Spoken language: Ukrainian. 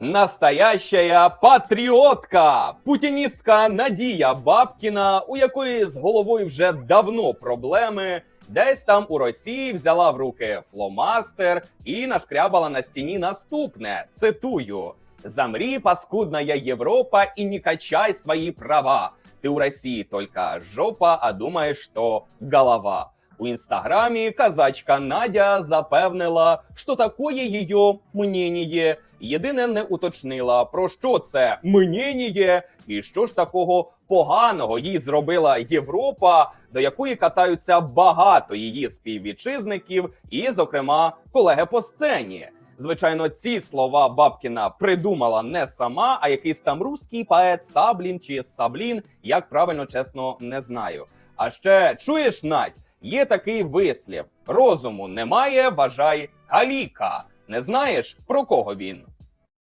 Настоящая патріотка, путіністка Надія Бабкіна, у якої з головою вже давно проблеми, десь там у Росії взяла в руки фломастер і нашкрябала на стіні наступне. Цитую: Замри, паскудная Європа, і не качай свої права. Ти у Росії тільки жопа, а думаєш, що голова. У інстаграмі казачка Надя запевнила, що такое її мнение. Єдине не уточнила, про що це мнение і що ж такого поганого їй зробила Європа, до якої катаються багато її співвітчизників, і, зокрема, колеги по сцені. Звичайно, ці слова Бабкіна придумала не сама, а якийсь там руський поет Саблін чи Саблін, як правильно чесно не знаю. А ще чуєш, Надь, є такий вислів: розуму немає, вважай каліка. Не знаєш про кого він?